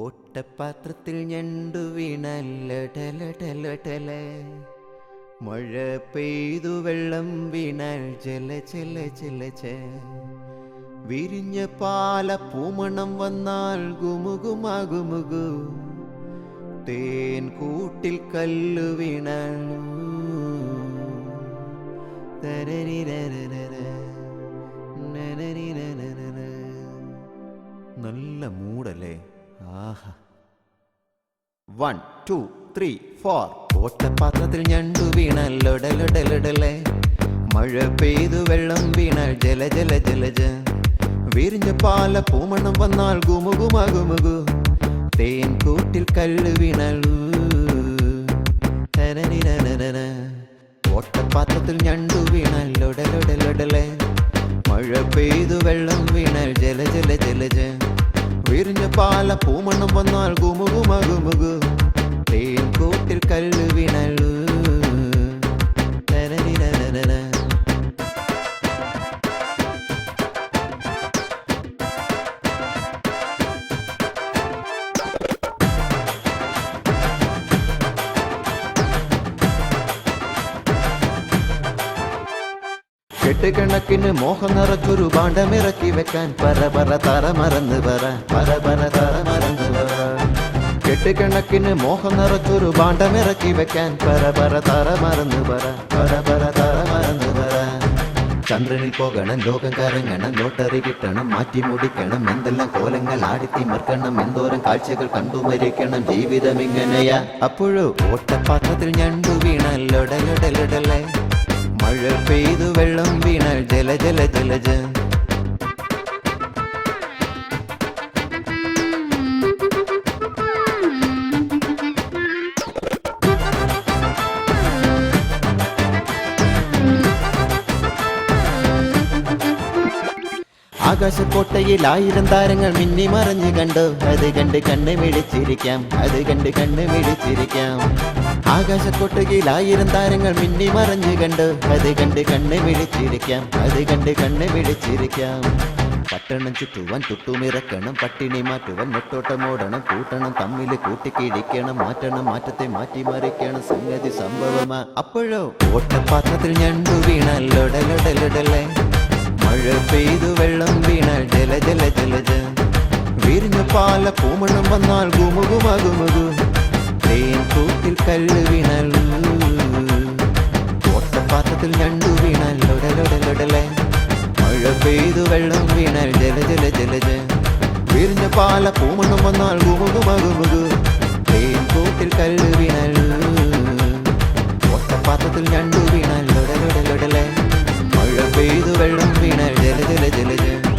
ഓട്ടപാത്രത്തിൽ ഞണ്ടു വീണല്ലടലടലടല മഴ പെയ്തു വെള്ളം വീണാൽ ജല ജല ജ വിരിഞ്ഞ പാല പൂമണം വന്നാൽ ഗുമുകുമാകുമുകു തേൻ കൂട്ടിൽ കല്ലു വീണാൽ നല്ല മൂടല്ലേ? വൺ ടു ത്രീ ഫോർ ഓട്ടപാത്രത്തിൽ ഞണ്ടു വീണാൽ ലൊടലൊടലൊടലെ മഴ പെയ്തു വെള്ളം വീണൽ ജല ജല ജലജ വിരിഞ്ഞ പാല പൂമണം വന്നാൽ ഗുമുകുമകുമുകു തേൻ കൂട്ടിൽ കല്ല് വീണാൽ ഓട്ടപ്പാത്രത്തിൽ ഞണ്ടു വീണാൽ ലൊടലൊടലൊടലെ മഴ പെയ്തു വെള്ളം വീണൽ ജല ജല ജലജ വിരിഞ്ഞ പാല പൂമണം വന്നാൽ ഗുമുകുമകുമുകു തേൻ കൂട്ടിൽ കല്ല് കെട്ടുകണക്കിന് മോഹം നിറച്ചൊരു പാണ്ഡമിറക്കി വെക്കാൻ പരപര പറ തറ മറന്ന് പറ പറ പറ തറ മറന്ന് പറ. കെട്ടുകണക്കിന് മോഹം നിറച്ചൊരു പാണ്ഡമിറക്കി വെക്കാൻ പരപര പറ തറ മറന്ന് പറ പറ പറ തറ മറന്ന് പറ. ചന്ദ്രനിൽ പോകണം ലോകം കറങ്ങണം ലോട്ടറി കിട്ടണം മാറ്റി മുടിക്കണം എന്തെല്ലാം കോലങ്ങൾ ആടിത്തിമർക്കണം എന്തോരം കാഴ്ചകൾ കണ്ടു മരിക്കണം ജീവിതം ഇങ്ങനെയാ. അപ്പോഴോ ഓട്ടപ്പാത്രത്തിൽ ഞണ്ടു വീണല്ലോടലൊടലൊടലേ മഴ പെയ്തു വെള്ളം വീണാൽ ജല ജല ജലജ ആകാശക്കോട്ടയിൽ ആയിരം താരങ്ങൾ മിന്നി മറഞ്ഞു കണ്ടു. അത് കണ്ട് കണ്ണ് വിളിച്ചിരിക്കാം അത് കണ്ട് കണ്ണ് വിളിച്ചിരിക്കാം ആകാശക്കോട്ടയിൽ ആയിരം താരങ്ങൾ മിന്നി മറഞ്ഞു കണ്ടു. അത് കണ്ട് കണ്ണ് വിളിച്ചിരിക്കാം അത് കണ്ട് കണ്ണ് വിളിച്ചിരിക്കാം പട്ടണം ചുറ്റുവാൻ തുട്ടുമിറക്കണം പട്ടിണി മാറ്റുവാൻ നെട്ടോട്ടമോടണം. കൂട്ടണം തമ്മിൽ കൂട്ടിക്കിടിക്കണം മാറ്റണം മാറ്റത്തെ മാറ്റി മറിക്കണം സംഗതി സംഭവമാ. അപ്പോഴോ ഓട്ടപാത്രത്തിൽ ഞണ്ടു വീണല്ലോടലൊടലൊടലേ മഴ പെയ്തു വെള്ളം വീണാൽ ജല ജല ജലജ വിരിഞ്ഞ പാല പൂമണം വന്നാൽ ഗുമുകുമകുമുകു തേൻ കൂട്ടിൽ കല്ല് വീണാൽ ഓട്ടപ്പാത്രത്തിൽ ഞണ്ടു വീണാൽ ലൊടലൊടലൊടലെ മഴ പെയ്തു വെള്ളം വീണാൽ ജല ജല ജലജ വിരിഞ്ഞ പാല പൂമണം വന്നാൽ ഗുമുകുമകുമുകു തേൻ കൂട്ടിൽ കല്ല് വീണാൽ ഓട്ടപ്പാത്രത്തിൽ ഞണ്ടു വീണാൽ வெள்ளம் வீண ஜெலு ஜெலு ஜெலு.